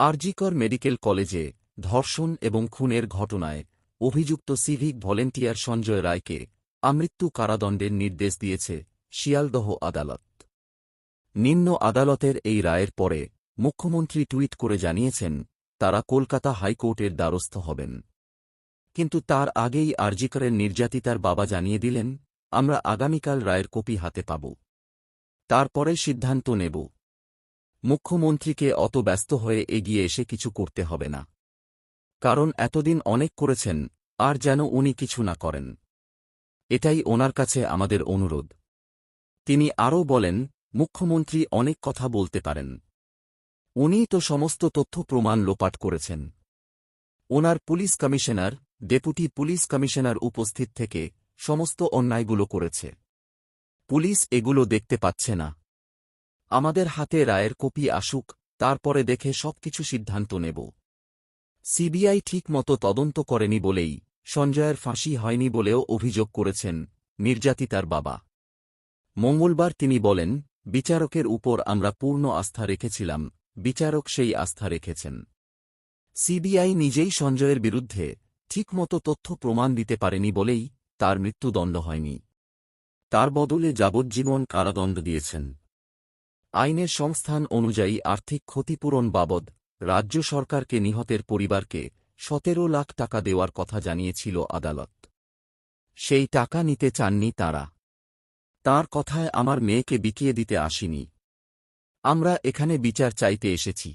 RG Kar medical কলেজে ধর্ষণ এবং খুনের ঘটনায় অভিযুক্ত সিভিক ভলেন্টিয়ার সঞ্জয় রায়কে আমৃত্যু কারাদণ্ডের নির্দেশ দিয়েছে শিয়ালদহ আদালত। নিম্ন আদালতের এই রায়ের পরে মুখ্যমন্ত্রী টুইট করে জানিয়েছেন, তারা কলকাতা হাইকোর্টের দ্বারস্থ হবেন। কিন্তু তার আগেই আরজিকরের নির্যাতিতার বাবা জানিয়ে দিলেন, আমরা আগামীকাল রায়ের কপি হাতে পাব। তারপরে সিদ্ধান্ত নেব। মুখ্যমন্ত্রীকে অত ব্যস্ত হয়ে এগিয়ে এসে কিছু করতে হবে না। কারণ এতদিন অনেক করেছেন, আর যেন উনি কিছু না করেন। এটাই ওনার কাছে আমাদের অনুরোধ। তিনি আরও বলেন, মুখ্যমন্ত্রী অনেক কথা বলতে পারেন। উনিই তো সমস্ত তথ্য প্রমাণ লোপাট করেছেন। ওনার police commissioner, deputy police commissioner উপস্থিত থেকে সমস্ত অন্যায়গুলো করেছে। পুলিশ এগুলো দেখতে পাচ্ছে না। আমাদের হাতে রায়ের কপি আসুক, তারপরে দেখে সবকিছু সিদ্ধান্ত নেব। সিবিআই ঠিকমতো তদন্ত করেনি বলেই, সঞ্জয়ের ফাঁসি হয়নি বলেও অভিযোগ করেছেন নির্যাতিতার বাবা। মঙ্গলবার তিনি বলেন, বিচারকের উপর আমরা পূর্ণ আস্থা রেখেছিলাম, বিচারক সেই আস্থা রেখেছেন। সিবিআই নিজেই সঞ্জয়ের বিরুদ্ধে ঠিকমতো তথ্য প্রমাণ দিতে পারেনি বলেই তার মৃত্যুদণ্ড হয়নি। তার বদলে যাবজ্জীবন কারাদণ্ড দিয়েছেন। আইনের সংস্থান অনুযায়ী আর্থিক ক্ষতিপূরণ বাবদ রাজ্য সরকারকে নিহতের পরিবারকে সতেরো লাখ টাকা দেওয়ার কথা জানিয়েছিল আদালত। সেই টাকা নিতে চাননি তারা। তার কথায় আমার মেয়েকে বিকিয়ে দিতে আসিনি। আমরা এখানে বিচার চাইতে এসেছি।